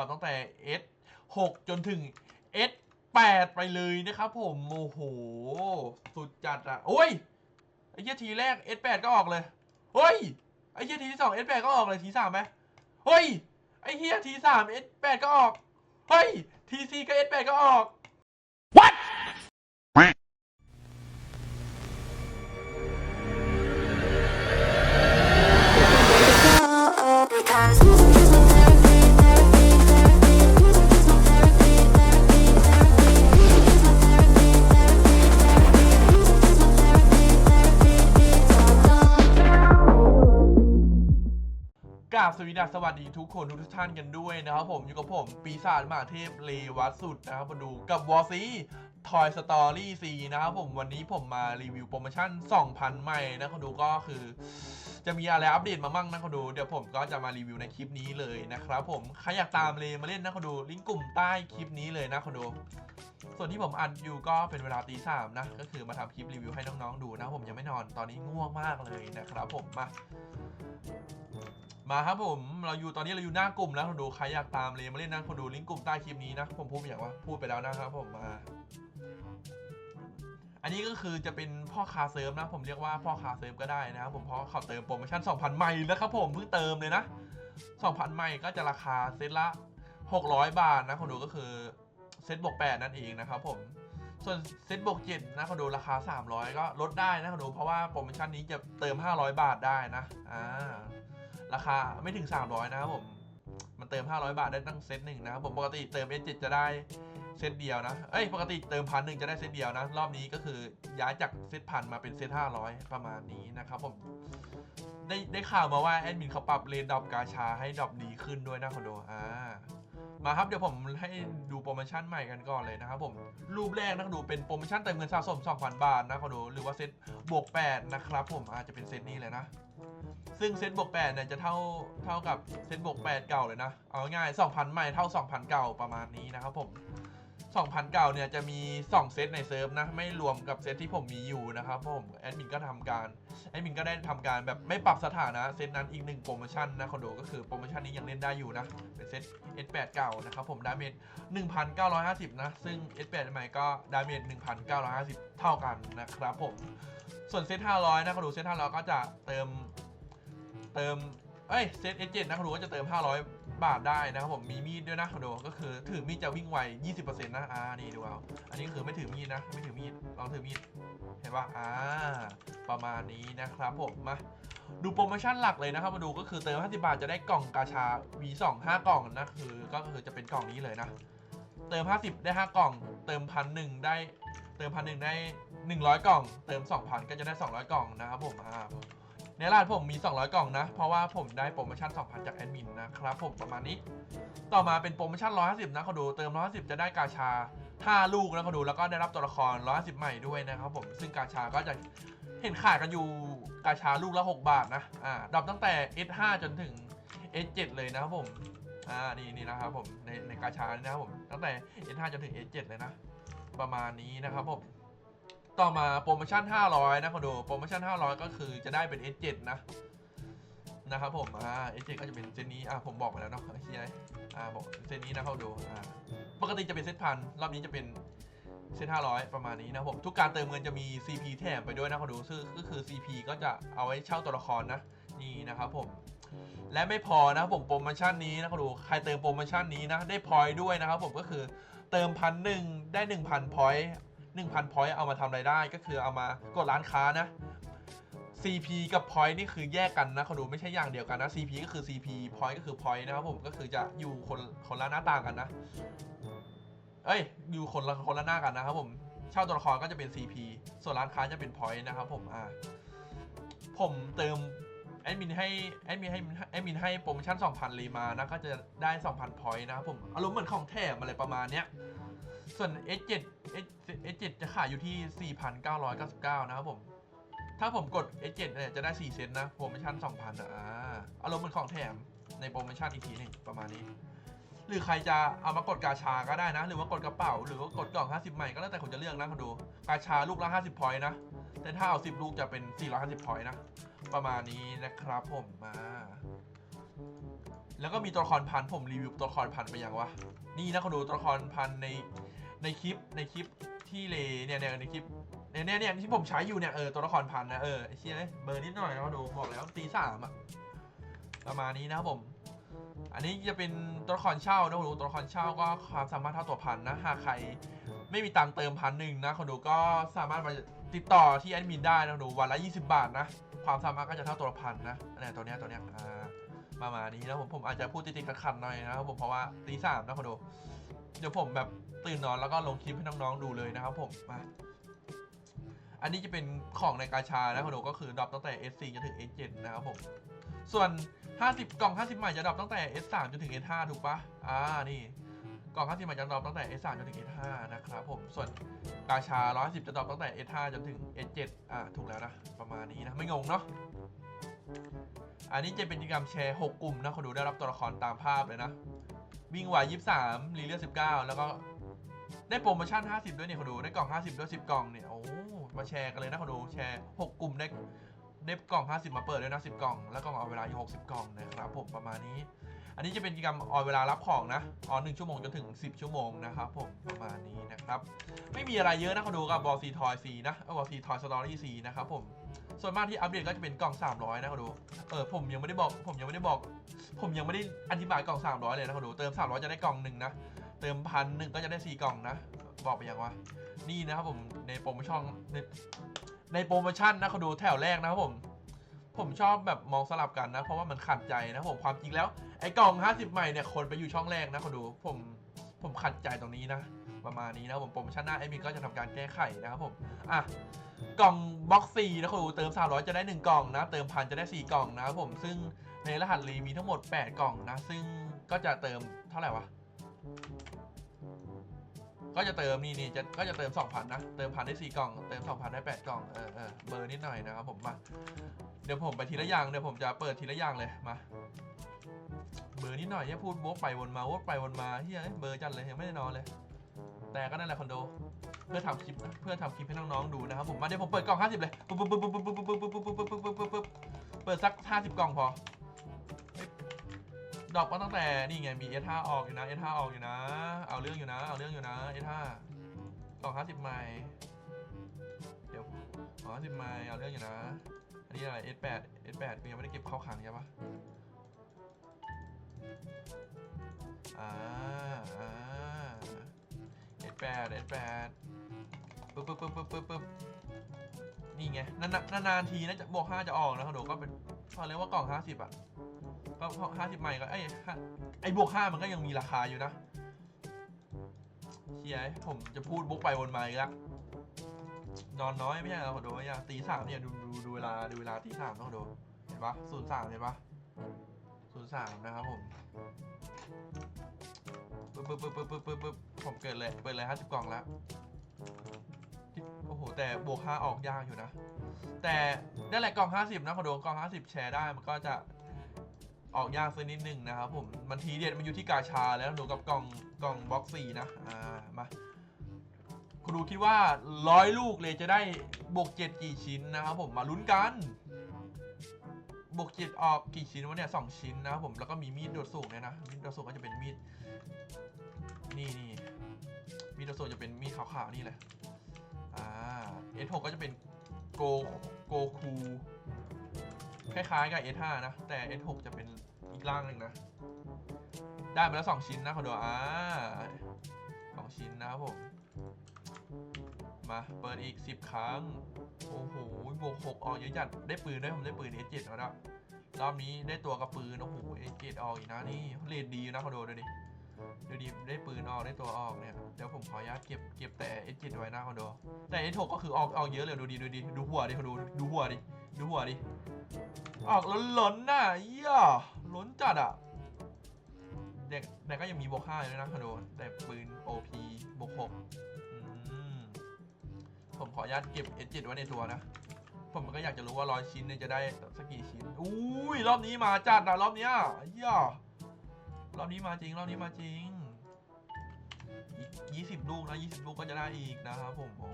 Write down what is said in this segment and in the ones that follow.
ับตั้งแต่ S 6 จนถึง S 8 ไปเลยนะครับผม โอ้โห สุดจัดอะโอ้ย ไอ้เหี้ยทีแรก S 8 ก็ออกเลยเฮ้ย ไอ้เหี้ยทีที่สอง S 8 ก็ออกเลยทีสามไหมเฮ้ย ไอ้เหี้ยทีสาม S 8 ก็ออก เฮ้ยทีสี่ก็ S 8 ก็ออกาบสวัสดีทุกคนทุกท่านกันด้วยนะครับผมอยู่กับผมปีศาจมหาเทพเลวัตสุดนะครับมาดูกับวอซีทอยสตอรี่ซีนะครับผมวันนี้ผมมารีวิวโปรโมชั่น 2,000 ใหม่นะคุณดูก็คือ จะมีอะไรอัปเดตมามั่งนะคุณดูเดี๋ยวผมก็จะมารีวิวในคลิปนี้เลยนะครับผมใครอยากตามเลมาเล่นนะคุณดูลิงก์กลุ่มใต้คลิปนี้เลยนะคุณดูส่วนที่ผมอัดอยู่ก็เป็นเวลาตีสามนะ ก็คือมาทำคลิปรีวิวให้น้องๆดูนะ ผมยังไม่นอนตอนนี้ง่วงมากเลยนะครับผมมา มาครับผมเราอยู่ตอนนี้เราอยู่หน้ากลุ่มแล้วคุณดูใครอยากตามเลยมาเล่นนะคุณดูลิงก์กลุ่มใต้คลิปนี้นะผมพูดอย่างว่าพูดไปแล้วนะครับผมมาอันนี้ก็คือจะเป็นพ่อคาเซิร์ฟนะ ผมเรียกว่าพ่อคาเซิร์ฟก็ได้นะครับผมเพราะเขาเติมโปรโมชั่น 2,000ใหม่นะครับผมเพิ่งเติมเลยนะ 2,000ใหม่ก็จะราคาเซตละ 600 บาทนะคุณดูก็คือเซตบวก 8 นั่นเองนะครับผมส่วนเซตบวก 7 นะคุณดูราคา 300 ก็ลดได้นะคุณดูเพราะว่าโปรโมชั่นนี้จะเติม 500 บาทได้นะอ่า ราคาไม่ถึง 300 นะครับผม มันเติม 500 บาทได้ตั้งเซตหนึ่งนะครับผมปกติเติม S7 จะได้เซตเดียวนะ เอ้ยปกติเติมพันหนึ่งจะได้เซตเดียวนะ รอบนี้ก็คือย้ายจากเซตพันมาเป็นเซต500ประมาณนี้นะครับผม ได้ได้ข่าวมาว่าแอดมินเขาปรับเลนดอปกาชาให้ดอปดีขึ้นด้วยนะคอนโดอ่ามาครับเดี๋ยวผมให้ดูโปรโมชั่นใหม่กันก่อนเลยนะครับผม รูปแรกนะดูเป็นโปรโมชั่นเติมเงินสะสม 2,000 บาทนะคอนโดหรือว่าเซตบวก 8 นะครับผมอาจจะเป็นเซตนี้เลยนะ ซึ่งเซตบวก8เนี่ยจะเท่าเท่ากับเซตบวก8เก่าเลยนะ เอาง่ายๆ2,000ใหม่เท่า 2,000 เก่าประมาณนี้นะครับผม2,000 เก่าเนี่ยจะมี 2 เซตในเซิร์ฟนะ ไม่รวมกับเซตที่ผมมีอยู่นะครับผมแอดมินก็ทำการแอดมินก็ได้ทำการแบบไม่ปรับสถานะเซตนั้นอีกหนึ่งโปรโมชั่นนะคอนโดก็คือโปรโมชั่นนี้ยังเล่นได้อยู่นะ เป็นเซต S8 เก่านะครับผมดาเมจ1,950 นะ ซึ่ง S8 ใหม่ก็ดาเมจ1,950 เท่ากันนะครับผมส่วนเซต500นะคอนโดเซต500 ก็จะเติม เติมเอ้ยเซต S7 นต์นะคุณดูก็จะเติม 500 บาทได้นะครับผมมีมีดด้วยนะคุณดูก็คือถือมีดจะวิ่งไว 20%นะอ่านี่ดูเอาอันนี้คือไม่ถือมีดนะไม่ถือมีดลองถือมีดเห็นปะอ่าประมาณนี้นะครับผมมาดูโปรโมชั่นหลักเลยนะครับมาดูก็คือเติม 50 บาทจะได้กล่องกาชา V2 5 กล่องนะคือก็คือจะเป็นกล่องนี้เลยนะ เติม 50 ได้ 5 กล่อง เติมพันหนึ่งได้เติมพันหนึ่งได้ 100 กล่อง เติม 2,000 ก็จะได้ 200 กล่องนะครับผมอ่า ในร้านผมมี 200 กล่องนะ เพราะว่าผมได้โปรโมชั่น 2,000 จากแอดมินนะครับผมประมาณนี้ ต่อมาเป็นโปรโมชั่น 150 นะเขาดูเติม 150 จะได้กาชา 5 ลูกนะเขาดูแล้วก็ได้รับตัวละคร 150 ใหม่ด้วยนะครับผมซึ่งกาชาก็จะเห็นขายกันอยู่กาชาลูกละ 6 บาทนะอ่าดรอปตั้งแต่ S5 จนถึง S7 เลยนะครับผมอ่านี่นี่นะครับผมในในกาชานี่นะครับผมตั้งแต่ S5 จนถึง S7 เลยนะ ประมาณนี้นะครับผม ต่อมาโปรโมชั่น 500 นะคอนโดโปรโมชั่น 500 ก็คือจะได้เป็น S7 นะนะครับผมอ่า S7 ก็จะเป็นเซตนี้อ่าผมบอกไปแล้วเนาะเฮียอ่าบอกเซตนี้นะเขาดูอ่าปกติจะเป็นเซตพันรอบนี้จะเป็นเซต500 ประมาณนี้นะผมทุกการเติมเงินจะมี CP แถมไปด้วยนะเขาดูซึ่งก็คือ CP ก็จะเอาไว้เช่าตัวละครนะนี่นะครับผมและไม่พอนะผมโปรโมชั่นนี้นะเขาดูใครเติมโปรโมชั่นนี้นะได้พอยด้วยนะครับผมก็คือเติมพันหนึ่งได้1,000พอยต์ 1,000 point เอามาทำอะไรได้ก็คือเอามากดร้านค้านะ CP กับ point นี่คือแยกกันนะเขาดูไม่ใช่อย่างเดียวกันนะ CP ก็คือ CP point ก็คือ point นะครับผมก็คือจะอยู่คนคนละหน้าต่างกันนะ เอ้ยอยู่คนละคนละหน้ากันนะครับผมเช่าตัวละครก็จะเป็น CP ส่วนร้านค้าจะเป็น point นะครับผมอ่าผมเติมแอดมินให้แอดมินให้แอดมินให้โปรโมชั่น 2,000เลยมานะ ก็จะได้ 2,000 point นะครับผม อารมณ์เหมือนของแถมอะไรประมาณเนี้ย ส่วน S7 S7 จะขายอยู่ที่ 4,999 นะครับผม ถ้าผมกด S7 เนี่ยจะได้ 4 เซตนะ โปรโมชั่น 2,000 อะอาอารมณ์เหมือนของแถมในโปรโมชั่นอีกทีนึงประมาณนี้ หรือใครจะเอามากดกาชาก็ได้นะ หรือว่ากดกระเป๋า หรือว่ากดกล่อง 50 ใหม่ก็แล้วแต่คุณจะเลือกนะคุณดู กาชาลูกละ 50 พอยต์นะ แต่ถ้าเอา 10 ลูกจะเป็น 450 พอยต์นะ ประมาณนี้นะครับผมมาแล้วก็มีตัวละครพันผมรีวิวตัวละครพันไปยังวะ นี่นะเขาดูตัวละครพันใน ในคลิปในคลิปที่เลเนี่ยเนี่ยในคลิปเนี่ยเนี่ยเนี่ยที่ผมใช้อยู่เนี่ยเออตัวละครพันนะเออไอ้เชี่ยเบอร์นิดหน่อยนะเขาดูบอกแล้วตีสามอะประมาณนี้นะครับผม อันนี้จะเป็นตัวละครเช่านะคุณดูตัวละครเช่าก็ความสามารถเท่าตัวพันนะหากใครไม่มีตังค์เติมพันหนึ่งนะคุณดูก็สามารถมาติดต่อที่แอดมินได้นะคุณดูวันละ 20 บาทนะความสามารถก็จะเท่าตัวละพันนะเนี่ยตัวเนี้ยตัวเนี้ยอ่าประมาณนี้นะผมผมอาจจะพูดติดๆขัดๆหน่อยนะครับผมเพราะว่าตีสามนะคุณดู เดี๋ยวผมแบบตื่นนอนแล้วก็ลงคลิปให้น้องๆดูเลยนะครับผมมาอันนี้จะเป็นของในกาชานะคุณดูก็คือดรอปตั้งแต่ S4 จนถึง S7 นะครับผม ส่วน 50 กล่อง 50 ใหม่จะดรอปตั้งแต่ S3 จนถึง S5 ถูกปะอ่า นี่ กล่อง 50 ใหม่จะดรอปตั้งแต่ S3 จนถึง S5 นะครับผม ส่วนกาชา110จะดรอปตั้งแต่ S5 จนถึง S7 อ่า ถูกแล้วนะ ประมาณนี้นะ ไม่งงเนาะ อันนี้จะเป็นกิจกรรมแชร์ 6 กลุ่มนะคุณดูได้รับตัวละครตามภาพเลยนะ วิ่งไหว23รีเลือด19แล้วก็ได้โปรโมชั่น 50 ด้วยเนี่ยคุณดู ได้กล่อง 50 ด้วย 10 กล่องเนี่ย โอ้ มาแชร์กันเลยนะคุณดู แชร์ 6 กลุ่มได้ได้กล่อง 50 มาเปิดด้วยนะ 10 กล่อง แล้วกล่องเอาเวลาอยู่ 60 กล่องนะครับผมประมาณนี้ อันนี้จะเป็นกิจกรรมออเวลารับของนะออน1ชั่วโมงจนถึง 10 ชั่วโมงนะครับผมประมาณนี้นะครับ ไม่มีอะไรเยอะนะคุณดูกับบอลซีทอยซีนะบอลซีทอยสตอรี่ซีนะครับผม ส่วนมากที่อัปเดตก็จะเป็นกล่อง 300 นะคุณดูเออผมยังไม่ได้บอก ผมยังไม่ได้บอก ผมยังไม่ได้อธิบายกล่อง 300 เลยนะคุณดูเติม 300 จะได้กล่องหนึ่งนะ เติมพันหนึ่งก็จะได้ 4 กล่องนะ บอกไปยังว่านี่นะครับผมในโปรโมชั่นในในโปรโมชั่นนะคุณดูแถวแรกนะครับผม ผมชอบแบบมองสลับกันนะ เพราะว่ามันขัดใจนะผมความจริงแล้วไอ้กล่อง 50 ใหม่เนี่ยคนไปอยู่ช่องแรกนะคุณดูผมผมขัดใจตรงนี้นะประมาณนี้นะผมโปรโมชั่นหน้าไอมินก็จะทำการแก้ไขนะครับผมอะ กล่องบ็อกซี่นะคุณดูเติม 300 จะได้ 1 กล่องนะ เติมพันจะได้ 4 กล่องนะครับผมซึ่งในรหัสรีมีทั้งหมด 8 กล่องนะ ซึ่งก็จะเติมเท่าไหร่วะก็จะเติมนี่นี่จะก็จะเติม 2,000 นะ เติมพันได้ 4 กล่อง เติม 2,000 ได้ 8 กล่องเออเออเบอร์นิดหน่อยนะครับผมมาเดี๋ยวผมไปทีละอย่างเดี๋ยวผมจะเปิดทีละอย่างเลยมาเบอร์นิดหน่อยอย่าพูดวกไปวนมาวกไปวนมาเฮียเบอร์จัดเลยยังไม่ได้นอนเลย แต่ก็นั่นแหละคอนโด เพื่อทำคลิปนะเพื่อทำคลิปให้น้องๆดูนะครับผมมาเดี๋ยวผมเปิดกล่อง 50 เลยปุ๊บปุ๊บปุ๊บปุ๊บปุ๊บปุ๊บปุ๊บปุ๊บปุ๊บปุ๊บปุ๊บปุ๊บปุ๊บเปิดสัก 50 กล่องพอ ดอกก็ตั้งแต่นี่ไงมี S5 ออกอยู่นะ S5 ออกอยู่นะ เอาเรื่องอยู่นะ เอาเรื่องอยู่นะ S5 กล่อง 50ใหม่เดี๋ยวกล่อง50ใหม่เอาเรื่องอยู่นะ อันนี้อะไร S8 S8 กูยังไม่ได้เก็บเข้าขังใช่ปะอ่าอ่า S8 S8 ปึ๊บปึ๊บปึ๊บปึ๊บปึ๊บปึ๊บนี่ไงนานๆนานๆทีนะจะบวก5จะออกนะครับเดี๋ยวก็เป็นเขาเรียกว่ากล่อง50อะก็ห้าสิบใหม่ก็ไอ้ไอ้บวก5มันก็ยังมีราคาอยู่นะเชียร์ผมจะพูดบวกไปวนมาอีกแล้วนอนน้อยไม่ใช่เหรอขอดูอย่าตีสามเนี่ยดูดูดูเวลาดูเวลาตีสามต้องดูเห็นปะศูนย์สามเห็นปะศูนย์สามนะครับผม ปึ๊บปึ๊บปึ๊บปึ๊บปึ๊บปึ๊บปึ๊บผมเกิดเลยเปิดเลยห้าสิบกล่องแล้วโอ้โหแต่บวกห้าออกยากอยู่นะ แต่นั่นแหละกล่องห้าสิบนะคอนโดกล่องห้าสิบแชร์ได้มันก็จะออกยากสักนิดหนึ่งนะครับผมมันทีเด็ดมันอยู่ที่กาชาแล้วดูกับกล่องกล่องบ็อกซี่นะอ่ามาคุณดูคิดว่าร้อยลูกเลยจะได้บวกเจ็ดกี่ชิ้นนะครับผมมาลุ้นกัน บวกเจ็ดออกกี่ชิ้นวะเนี่ยสองชิ้นนะครับผมแล้วก็มีมีดโดดสูงเนี่ยนะมีดโดดสูงก็จะเป็นมีดนี่นี่มีดโดดสูงจะเป็นมีดขาวๆนี่แหละอ่า S6 ก็จะเป็นโกโกคูคล้ายๆกับ S5 นะ แต่ S6 จะเป็นอีกร่างหนึ่งนะ ได้มาแล้วสองชิ้นนะขอดูอ่าสองชิ้นนะครับผม มา เปิดอีก 10 ครั้ง โอ้โหบวก6ออกเยอะจัดได้ปืนด้วยผมได้ปืน S7 แล้วนะรอบนี้ได้ตัวกับปืน โอ้โห S7 ออกอีกนะนี่เรทดีนะขอดูดูดิดูดิได้ปืนออกได้ตัวออกเนี่ยเดี๋ยวผมขออนุญาตเก็บเก็บแต่ S7 ไว้หน้าคอนโด แต่ S6 ก็คือออกออกเยอะเลยดูดิดูดิดูหัวดิเขาดูดูหัวดิดูหัวดิออกล้นๆน่ะเหี้ยล้นจัดอะเด็กแต่ก็ยังมีบวกห้าอยู่นะคอนโดแต่ปืน OP บวกหก ผมขออนุญาตเก็บ S7 ไว้ในตัวนะ ผมก็อยากจะรู้ว่าร้อยชิ้นเนี่ยจะได้สักกี่ชิ้น อุ้ยรอบนี้มาจัดนะรอบเนี้ยเหี้ยรอบนี้มาจริงรอบนี้มาจริง อีกยี่สิบลูกนะยี่สิบลูกก็จะได้อีกนะครับผม โอ้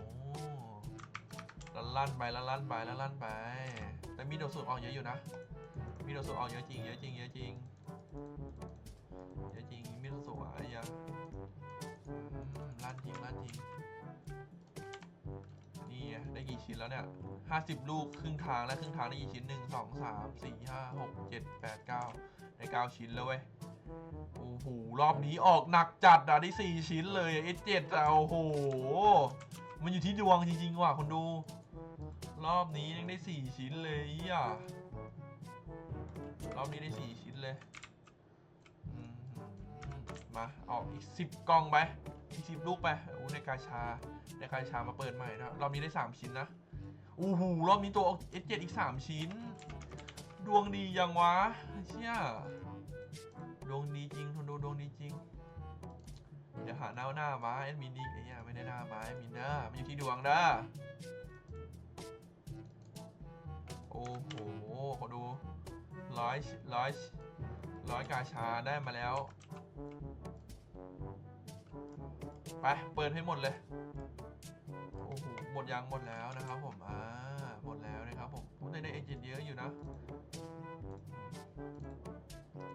ลันลั่นไปลันลั่นไปลันลั่นไป แต่มีโดดสูตรออกเยอะอยู่นะ มีโดดสูตรออกเยอะจริงเยอะจริงเยอะจริงเดี๋ยวจริง แล้วเนี่ยห้าสิบลูกครึ่งทางแล้วครึ่งทางได้กี่ชิ้นหนึ่งสองสามสี่ห้าหกเจ็ดแปดเก้าได้เก้าชิ้นแล้วเว้ยโอ้โหรอบนี้ออกหนักจัดอะได้สี่ชิ้นเลยเอเจ็ดอะโอ้โห มันอยู่ที่ดวงจริงๆว่ะคนดู รอบนี้ยังได้สี่ชิ้นเลยอะรอบนี้ได้สี่ชิ้นเลยมาออกอีกสิบกล่องไปอีกสิบลูกไปโอ้ในกาชาในกาชามาเปิดใหม่นะรอบนี้ได้สามชิ้นนะ โอ้โหรอบนี้ตัว S7 อีกสามชิ้น ดวงดียังวะเชี่ยดวงดีจริงคนดูดวงดีจริงอย่าหาหน้าหน้ามาแอดมินดีไอ้เหี้ยไม่ได้หน้ามาแอดมินเด้อมันอยู่ที่ดวงเด้อโอ้โหขอดูร้อยร้อยร้อยกาชาได้มาแล้ว ไป เปิดให้หมดเลย อ้โหหมดยังหมดแล้วนะครับผมอ่าหมดแล้วนะครับผมพูดในในเอเจนเยอะอยู่นะ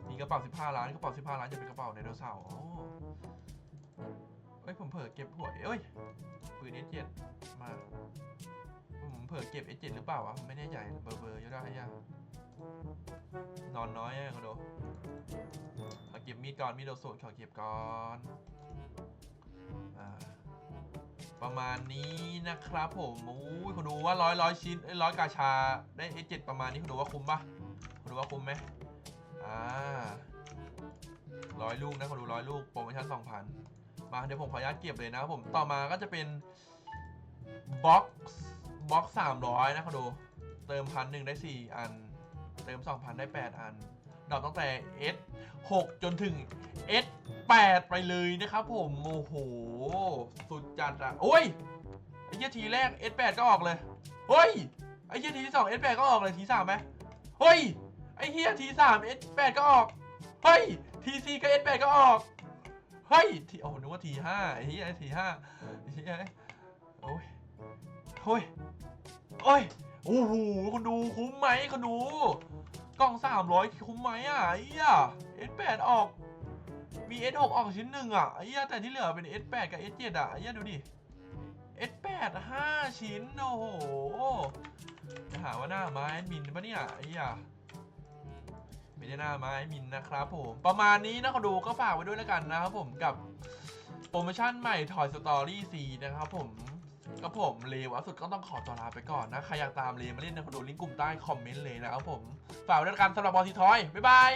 มีกระเป๋า15 ล้านกระเป๋า15 ล้านจะเป็นกระเป๋าไดโนเสาร์โอ้เอ้ยผมเผลอเก็บหัวเอ้ยปืน S7 มาผมเผลอเก็บ S7 หรือเปล่าวะไม่แน่ใจเบอร์เบอร์ยู่ได้ยังนอนน้อยอะก็ดูเอาเก็บมีดก่อนมีดโดสูตรขอเก็บก่อนอ่า ประมาณนี้นะครับผมอุ้ยคุณดูว่าร้อยร้อยชิ้นร้อยกาชาได้เอเจ็ดประมาณนี้คุณดูว่าคุ้มปะคุณดูว่าคุ้มไหมอ่าร้อยลูกนะคุณดูร้อยลูกโปรโมชั่นสองพันมาเดี๋ยวผมขออนุญาตเก็บเลยนะครับผมต่อมาก็จะเป็นบ็อกซ์บ็อกซ์สามร้อยนะคุณดูเติมพันหนึ่งได้สี่อัน เติมสองพันได้แปดอันดอกตั้งแต่ S 6จนถึง S 8 ไปเลยนะครับผม โอ้โห สุดจัดอะ โอ้ย ไอ้เหี้ยทีแรก S 8 ก็ออกเลย เฮ้ย ไอ้เหี้ยทีที่สอง S 8 ก็ออกเลยทีสามไหมเฮ้ย ไอ้เหี้ยทีสาม S 8 ก็ออก เฮ้ยทีสี่ก็ S 8 ก็ออก เฮ้ยทีโอ้นึกว่าทีห้าไอ้เหี้ยทีห้าไอ้เหี้ยโอ้ยโอ้ยโอ้ยโอ้โหคนดูคุ้มไหมคนดูกล่องสามร้อยคุ้มไหมอะไอ้เหี้ย S8 ออก มี S6 ออกชิ้นหนึ่งอะไอ้เหี้ยแต่ที่เหลือเป็น S8 กับ S7 อะไอ้เหี้ยดูดิ S8 ห้าชิ้น โอ้โหจะหาว่าหน้าไม้แอดมินปะเนี่ยไอ้เหี้ยไม่ได้หน้าไม้มินนะครับผมประมาณนี้นะคนดูก็ฝากไว้ด้วยแล้วกันนะครับผมกับโปรโมชั่นใหม่ Toy Story 4นะครับผมก็ผมเลวสุดก็ต้องขอตัวลาไปก่อนนะใครอยากตามเลมาเล่นนะคนดูลิงก์กลุ่มใต้คอมเมนต์เลยนะครับผมฝากไว้ด้วยกันสำหรับบอลทีทอยบ๊ายบาย